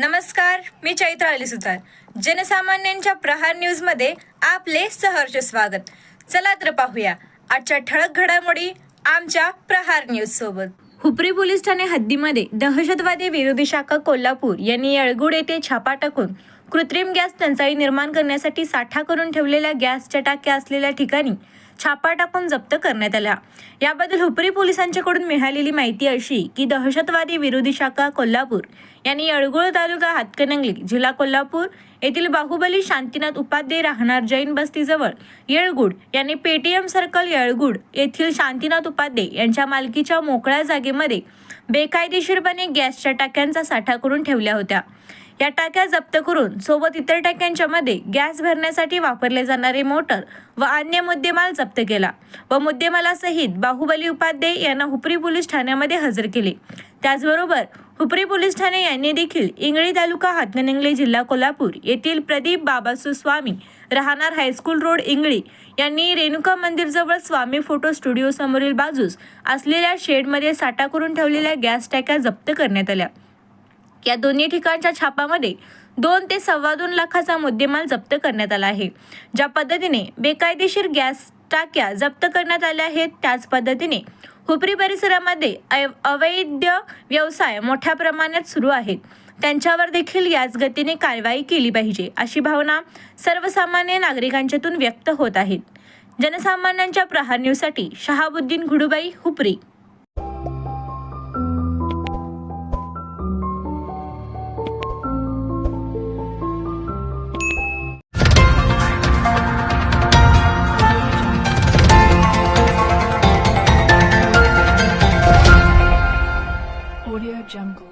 नमस्कार मी चैत्र अली सुतार. जनसामान्यांच्या प्रहार न्यूजमध्ये आपले सहर्ष स्वागत. चला तर पाहूया. आजच्या ठळक घडामोडी आमच्या प्रहार न्यूज सोबत. हुपरी पोलीस ठाणे हद्दीमध्ये दहशतवादी विरोधी शाखा कोल्हापूर यांनी येळगुड येथे छापा टाकून कृत्रिम गॅस टंचाई निर्माण करण्यासाठी साठा करून ठेवलेल्या गॅसच्या टाक्या असलेल्या ठिकाणी छापा टाकून जप्त करण्यात आला. याबद्दल हुपरी पोलिसांच्याकडून मिळालेली माहिती अशी की दहशतवादी विरोधी शाखा कोल्हापूर यांनी अळगुळ तालुका हातकणंगली जिल्हा कोल्हापूर येथील बाहुबली शांतीनाथ उपाध्ये राहणार जैन बस्तीजवळ येळगुड यांनी पेटीएम सर्कल येळगुड येथील शांतीनाथ उपाध्ये यांच्या मालकीच्या मोकळ्या जागेमध्ये बेकायदेशीरपणे गॅसच्या टाक्यांचा साठा करून ठेवल्या होत्या. या टाक्या जप्त करून सोबत इतर टाक्यांच्या मध्ये गॅस भरण्यासाठी वापरले जाणारे मोटर व अन्य मुद्देमाल जप्त केला. व मुद्देमालासहित बाहुबली उपाध्ये यांना हुपरी पोलीस ठाण्यामध्ये हजर केले. त्याचबरोबर हुपरी पोलीस ठाणे यांनी देखील इंगळी तालुका हातकणंगले जिल्हा कोल्हापूर येथील प्रदीप बाबासू स्वामी राहणार हायस्कूल रोड इंगळी यांनी रेणुका मंदिरजवळ स्वामी फोटो स्टुडिओ समोरील बाजूस असलेल्या शेडमध्ये साठा करून ठेवलेल्या गॅस टॅक्या जप्त करण्यात आल्या. या दोन्ही ठिकाणच्या छापामध्ये दोन ते सव्वा दोन लाखाचा मुद्देमाल जप्त करण्यात आला आहे. ज्या पद्धतीने बेकायदेशीर गॅस टाक्या जप्त करण्यात आल्या आहेत त्याच पद्धतीने. हुपरी परिसरामध्ये अवैध व्यवसाय मोठ्या प्रमाणात सुरू आहेत. त्यांच्यावर देखील याच गतीने कारवाई केली पाहिजे अशी भावना सर्वसामान्य नागरिकांच्यातून व्यक्त होत आहेत. जनसामान्यांच्या प्रहार न्यूजसाठी शहाबुद्दीन घुडुबाई हुपरी. Jungle.